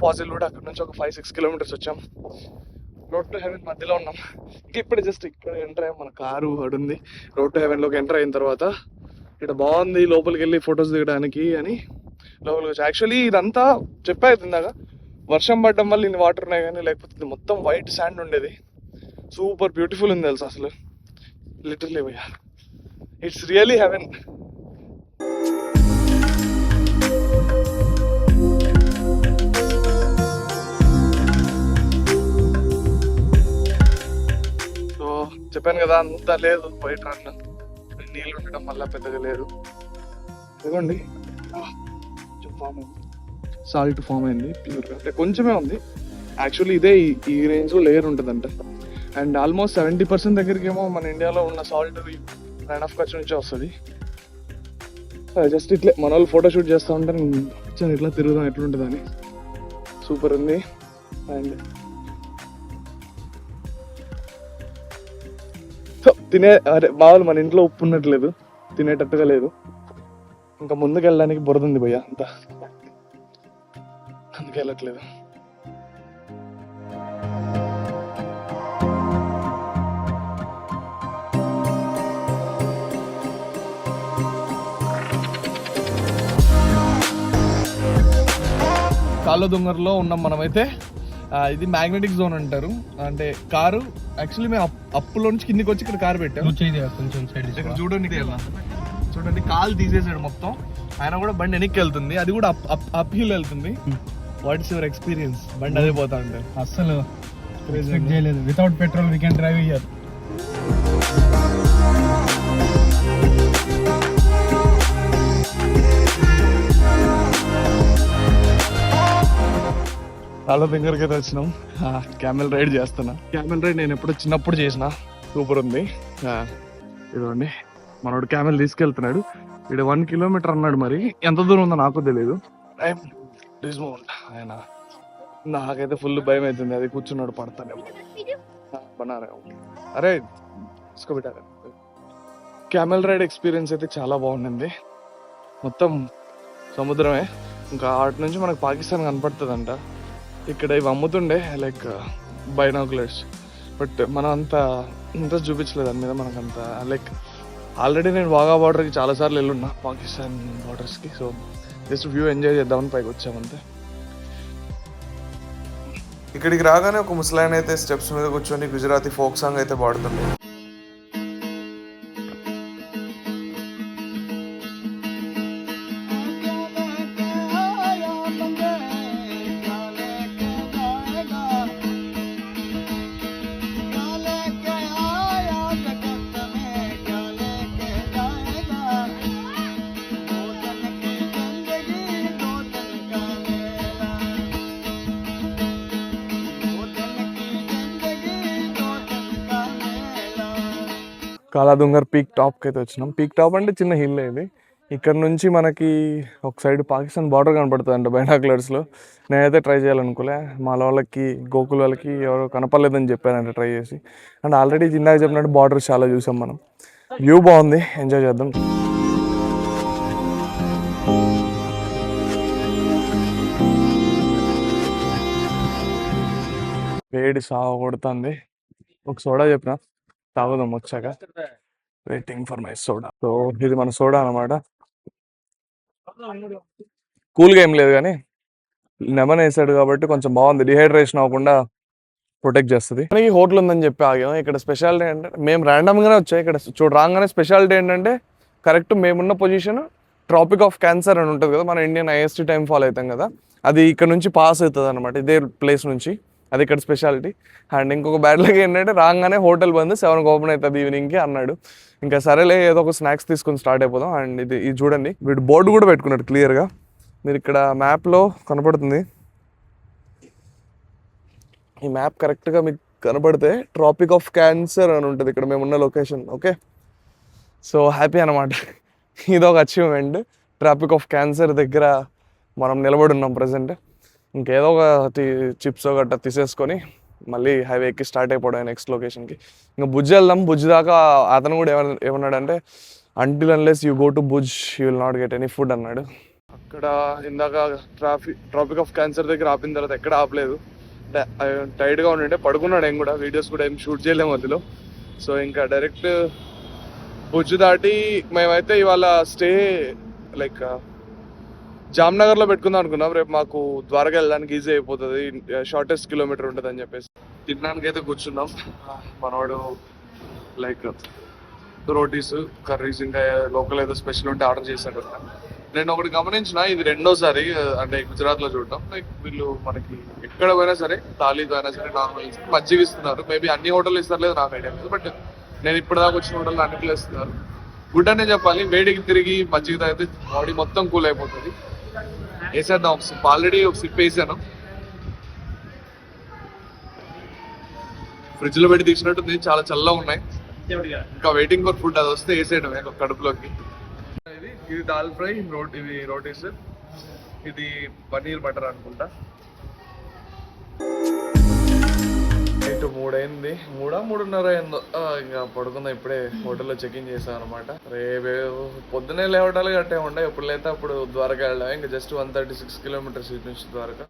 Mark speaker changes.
Speaker 1: ఫాజిల్ కూడా అక్కడ నుంచి ఒక ఫైవ్ సిక్స్ కిలోమీటర్స్ వచ్చాం. రోడ్ టు హెవెన్ మధ్యలో ఉన్నాం. ఇంకా ఇప్పుడు జస్ట్ ఇక్కడ ఎంటర్ అయ్యాం. మన కారు అడుంది. రోడ్ టు హెవెన్లోకి ఎంటర్ అయిన తర్వాత ఇక్కడ బాగుంది లోపలికి వెళ్ళి ఫొటోస్ దిగడానికి అని లోపలికి వచ్చి. యాక్చువల్లీ ఇదంతా చెప్పా ఇందాక. వర్షం పడడం వల్ల ఇన్ని వాటర్ ఉన్నాయి కానీ లేకపోతే ఇది మొత్తం వైట్ శాండ్ ఉండేది. సూపర్ బ్యూటిఫుల్ ఉంది తెలుసు అసలు. లిటర్లీ భయ్యా. ఇట్స్ రియలీ హెవెన్ చెప్పాను కదా అంత లేదు బయట అన్న నీళ్ళు ఉండడం వల్ల పెద్దగా లేదు. ఇదిగోండి. ఫామ్ అయింది. సాల్ట్ ఫామ్ అయింది ప్యూర్గా. అంటే కొంచెమే ఉంది. యాక్చువల్లీ ఇదే ఈ- ఈ రేంజ్లో లేయర్ ఉంటుందంట. అండ్ ఆల్మోస్ట్ సెవెంటీ పర్సెంట్ దగ్గరికి ఏమో మన ఇండియాలో ఉన్న సాల్ట్ రైన్ ఆఫ్ కచ్ నుంచే వస్తుంది. జస్ట్ ఇట్లే మన వాళ్ళు ఫోటో షూట్ చేస్తూ ఉంటే నేను ఇట్లా తిరుగుదాం ఎట్లుంటుందని. సూపర్ ఉంది. అండ్ సో తినే అరే మామూలు మన ఇంట్లో ఉప్పు ఉన్నట్లేదు తినేటట్టుగా లేదు. ఇంకా ముందుకు వెళ్ళడానికి బురద ఉంది భయ్య అంతా. అందుకే వెళ్ళట్లేదు కాళ్ళదుంగర్లో ఉన్నాం మనమైతే. ఇది మ్యాగ్నెటిక్ జోన్ అంటారు. అంటే కారు యాక్చువల్లీ మేము అప్- అప్పులో నుంచి కిందికి వచ్చి ఇక్కడ కారు పెట్టాం.
Speaker 2: కొంచెం సైడ్
Speaker 1: చూడండి. చూడండి కాలు తీసేసాడు మొత్తం. ఆయన కూడా బండి వెనక్కి వెళ్తుంది. అది కూడా అప్ హిల్ వెళ్తుంది. వాట్ ఇస్ యువర్ ఎక్స్పీరియన్స్ బండి అదే పోతా ఉంటే.
Speaker 2: అస్సలు చేయలేదు. Without petrol we can drive here
Speaker 1: చాలా దగ్గరికి అయితే వచ్చినాం క్యామెల్ రైడ్ చేస్తున్నా. క్యామెల్ రైడ్ నేను ఎప్పుడో చిన్నప్పుడు చేసిన. సూపర్ ఉంది. ఇదిగోండి. మనోడు క్యామెల్ తీసుకెళ్తున్నాడు. ఇక్కడ వన్ కిలోమీటర్ అన్నాడు మరి. ఎంత దూరం ఉందో నాకు తెలియదు టైం ఆయన. నాకైతే ఫుల్ భయం అవుతుంది అది కూర్చున్నాడు పడతానేమో. బనారే అరే తీసుకోబెట్టారు? క్యామెల్ రైడ్ ఎక్స్పీరియన్స్ అయితే చాలా బాగుండింది. మొత్తం సముద్రమే. ఇంకా అటు నుంచి మనకు పాకిస్తాన్ కనపడుతుందంట. ఇక్కడ ఇవి అమ్ముతుండే లైక్ బైనాకులర్స్ బట్ మనం అంత ఇంట్రెస్ట్ చూపించలేదు దాని మీద మనకు అంత లైక్ ఆల్రెడీ నేను వాగా బార్డర్కి చాలాసార్లు వెళ్ళున్నా పాకిస్తాన్ బార్డర్స్కి సో జస్ట్ వ్యూ ఎంజాయ్ చేద్దామని పైకి వచ్చామంతే.
Speaker 3: ఇక్కడికి రాగానే ఒక ముసలాయన అయితే స్టెప్స్ మీద కూర్చొని గుజరాతీ ఫోక్ సాంగ్ అయితే పాడుతుంది
Speaker 1: కాలాదుంగర్ పీక్ టాప్కి అయితే వచ్చినాం. పీక్ టాప్ అంటే చిన్న హిల్ ఇది. ఇక్కడ నుంచి మనకి ఒక సైడ్ పాకిస్తాన్ బార్డర్ కనపడుతుంది అంట బైనాక్లర్స్లో. నేనైతే ట్రై చేయాలనుకోలే. మా వాళ్ళకి గోకుల వాళ్ళకి ఎవరో కనపడలేదని చెప్పానంటే ట్రై చేసి. అండ్ ఆల్రెడీ ఇందాక చెప్పినట్టు బార్డర్ చాలా చూసాం మనం. వ్యూ బాగుంది. ఎంజాయ్ చేద్దాం. వేడి సాగు కొడుతుంది. ఒక సోడా చెప్పిన. తాగుదాం వచ్చాక. Waiting for my soda so ఇది మన సోడా అనమాట కూల్గా ఏం లేదు కానీ లెమన్ వేసాడు కాబట్టి కొంచెం బాగుంది. డిహైడ్రేషన్ అవ్వకుండా ప్రొటెక్ట్ చేస్తుంది. మనకి హోటల్ ఉందని చెప్పి ఆగాం. ఇక్కడ స్పెషాలిటీ ఏంటంటే మేము random గానే వచ్చాయి ఇక్కడ చూడు రాగానే స్పెషాలిటీ ఏంటంటే కరెక్ట్ మేమున్న పొజిషన్ ట్రాపిక్ ఆఫ్ క్యాన్సర్ అని ఉంటుంది కదా మన ఇండియన్ ఐఎస్టీ టైం ఫాలో అవుతాం కదా. అది ఇక్కడ నుంచి పాస్ అవుతుంది అనమాట ఇదే ప్లేస్ నుంచి. అది ఇక్కడ స్పెషాలిటీ అండ్ ఇంకొక బ్యాడ్ లక్ ఏంటంటే రాగానే హోటల్ బంద్ సెవెన్కి ఓపెన్ అవుతుంది ఈవినింగ్కి అన్నాడు. ఇంకా సరేలే ఏదో ఒక స్నాక్స్ తీసుకొని స్టార్ట్ అయిపోదాం. అండ్ ఇది ఇది చూడండి. వీడు బోర్డు కూడా పెట్టుకున్నాడు క్లియర్గా మీరు ఇక్కడ మ్యాప్లో కనపడుతుంది. ఈ మ్యాప్ కరెక్ట్గా మీకు కనపడితే ట్రాపిక్ ఆఫ్ క్యాన్సర్ అని ఉంటుంది ఇక్కడ మేము ఉన్న లొకేషన్ ఓకే సో హ్యాపీ అనమాట ఇది ఒక అచీవ్మెంట్ ట్రాపిక్ ఆఫ్ క్యాన్సర్ దగ్గర మనం నిలబడి ఉన్నాం ప్రజెంట్ ఇంకేదో ఒక చిప్స్ గట్రా తీసేసుకొని మళ్ళీ హైవే ఎక్కి స్టార్ట్ అయిపోవడం నెక్స్ట్ లొకేషన్కి. ఇంకా భుజ్ వెళ్దాం. భుజ్ దాకా అతను కూడా ఏమన్నా ఏమన్నాడంటే until unless you go to Bhuj you will not get any food అన్నాడు. అక్కడ ఇందాక ట్రాఫిక్ ట్రాఫిక్ ఆఫ్ క్యాన్సర్ దగ్గర ఆపిన తర్వాత ఎక్కడ ఆపలేదు. టైట్గా ఉండింటే పడుకున్నాడు ఏం కూడా. వీడియోస్ కూడా ఏం షూట్ చేయలేము మధ్యలో. సో ఇంకా డైరెక్ట్ భుజ్ దాటి మేమైతే ఇవాళ స్టే లైక్ జామ్నగర్లో పెట్టుకుందాం అనుకున్నాం. రేపు మాకు ద్వారకా వెళ్ళడానికి ఈజీ అయిపోతుంది. షార్టెస్ట్ కిలోమీటర్ ఉంటుంది అని చెప్పేసి. తినడానికి అయితే కూర్చున్నాం మనవాడు లైక్ రోటీస్ కర్రీస్ ఇంకా లోకల్ ఏదో స్పెషల్ ఉంటే ఆర్డర్ చేశాడు. నేను ఒకటి గమనించిన ఇది రెండోసారి అంటే గుజరాత్లో చూడటం లైక్ వీళ్ళు మనకి ఎక్కడ పోయినా సరే థాలీతో అయినా సరే నార్మల్ మజ్జిగ ఇస్తున్నారు. మేబీ అన్ని హోటల్ ఇస్తారు లేదు నాకు ఐడియా లేదు. బట్ నేను ఇప్పటిదాకా వచ్చిన హోటల్ అన్నిట్లో ఇస్తున్నారు. గుడ్ అనే చెప్పాలి. వేడికి తిరిగి మజ్జిగ తాగితే బాడీ మొత్తం కూల్ అయిపోతుంది. వేసేద్దాం. ఒక సిప్ ఆల్రెడీ ఒక సిప్ వేసాను. ఫ్రిడ్జ్లో పెట్టి తీసినట్టుంది. చాలా చల్లగా ఉన్నాయి. ఇంకా వెయిటింగ్ ఫర్ ఫుడ్ అది వస్తే వేసేయడమే కడుపులోకి. ఇది ఇది దాల్ ఫ్రై రోట్ ఇది రోటీస్. ఇది పన్నీర్ బటర్ అనుకుంటా. మూడైంది. మూడా? మూడున్నర అయిందో. ఇంకా పడుకుందాం ఇప్పుడే. హోటల్లో చెక్ ఇన్ చేసాం అనమాట రేపు పొద్దునే లేవటాలు గట్టే ఉండే. ఎప్పుడు లేతే అప్పుడు ద్వారకా వెళ్ళాం. ఇంకా just one thirty six kilometres ఇటు నుంచి ద్వారకా.